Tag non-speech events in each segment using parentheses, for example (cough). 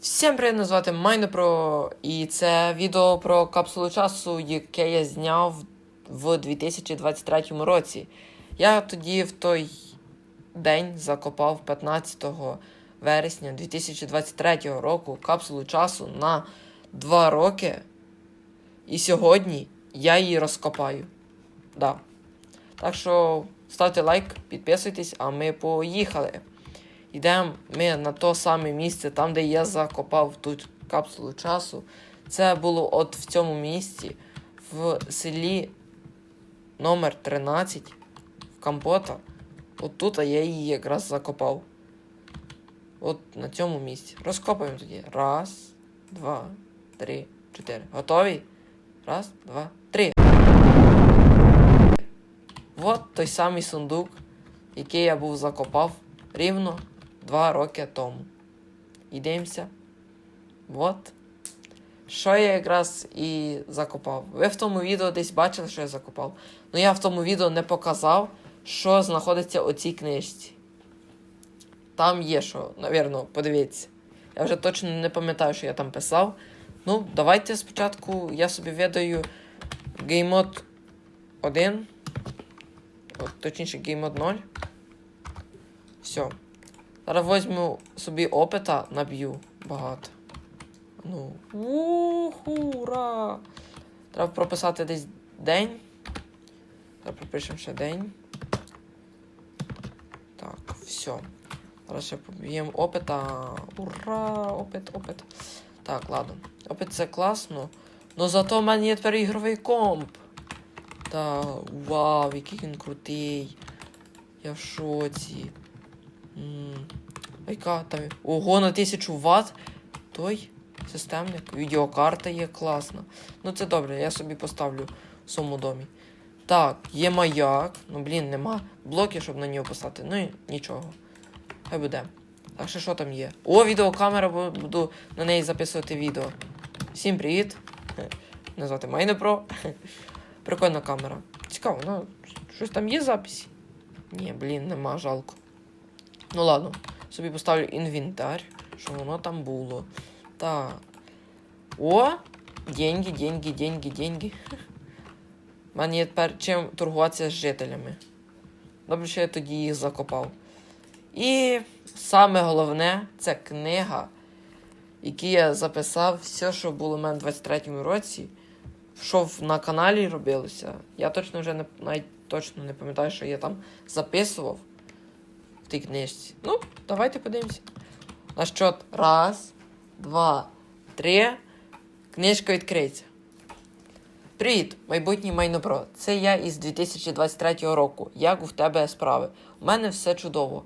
Всім привіт, мене звати Майнопро, і це відео про капсулу часу, яке я зняв в 2023 році. Я тоді в той день закопав 15 вересня 2023 року капсулу часу на 2 роки. І сьогодні я її розкопаю. Да. Так що ставте лайк, підписуйтесь, а ми поїхали. Йдемо ми на то саме місце, там, де я закопав ту капсулу часу. Це було от в цьому місці, в селі номер 13 в Кампота. От тут я її якраз закопав. От на цьому місці. Розкопаємо тоді. Раз, два, три, чотири. Готові? Раз, два, три. От той самий сундук, який я був закопав рівно два роки тому. Ідемося. От. Що я якраз і закопав. Ви в тому відео десь бачили, що я закопав. Ну я в тому відео не показав, що знаходиться у цій книжці. Там є що, навірно, подивіться. Я вже точно не пам'ятаю, що я там писав. Ну, давайте спочатку я собі видаю геймод 1. От, точніше, геймод 0. Все. Зараз возьму собі опита, наб'ю багато. Ну. Ухура! Треба прописати десь день. Зараз пропишемо ще день. Так, все. Зараз ще поб'ємо опита. Ура! Опит, опит. Так, ладно. Опит це класно. Ну зато в мене є тепер ігровий комп. Та вау, який він крутий. Я в шоці. Яка там? Ого, на 1000 Вт. Той системник. Відеокарта є класна. Ну це добре, я собі поставлю в своєму домі. Так, є маяк. Ну блін, нема блоків, щоб на нього поставити. Ну і нічого. Хай буде. Так що що там є? О, відеокамера, бу- буду на неї записувати відео. Всім привіт. (laughs) Мене звати Майнепро. (laughs) Прикольна камера. Цікаво, ну, щось там є записі? Ні, блін, нема, жалко. Ну ладно, собі поставлю інвентар, що воно там було. Так. О! Деньги, деньги, деньги, деньги. У мене є тепер чим торгуватися з жителями. Добре, що я тоді їх закопав. І саме головне це книга, яку я записав все, що було в мене в 23-му році. Що на каналі робилося. Я точно вже не навіть точно не пам'ятаю, що я там записував тій книжці. Ну, давайте подивимося. На счет раз, два, три. Книжка відкриється. Привіт, майбутній майнопро. Це я із 2023 року. Як в тебе справи? У мене все чудово.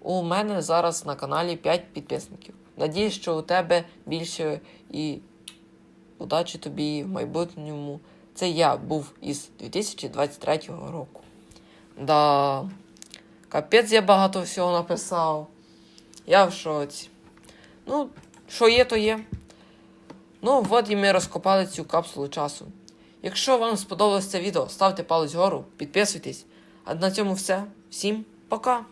У мене зараз на каналі 5 підписників. Надіюсь, що у тебе більше і удачі тобі в майбутньому. Це я був із 2023 року. Да. Капець я багато всього написав. Я в шоці. Ну, що є, то є. Ну, от і ми розкопали цю капсулу часу. Якщо вам сподобалось це відео, ставте палець вгору, підписуйтесь. А на цьому все. Всім пока!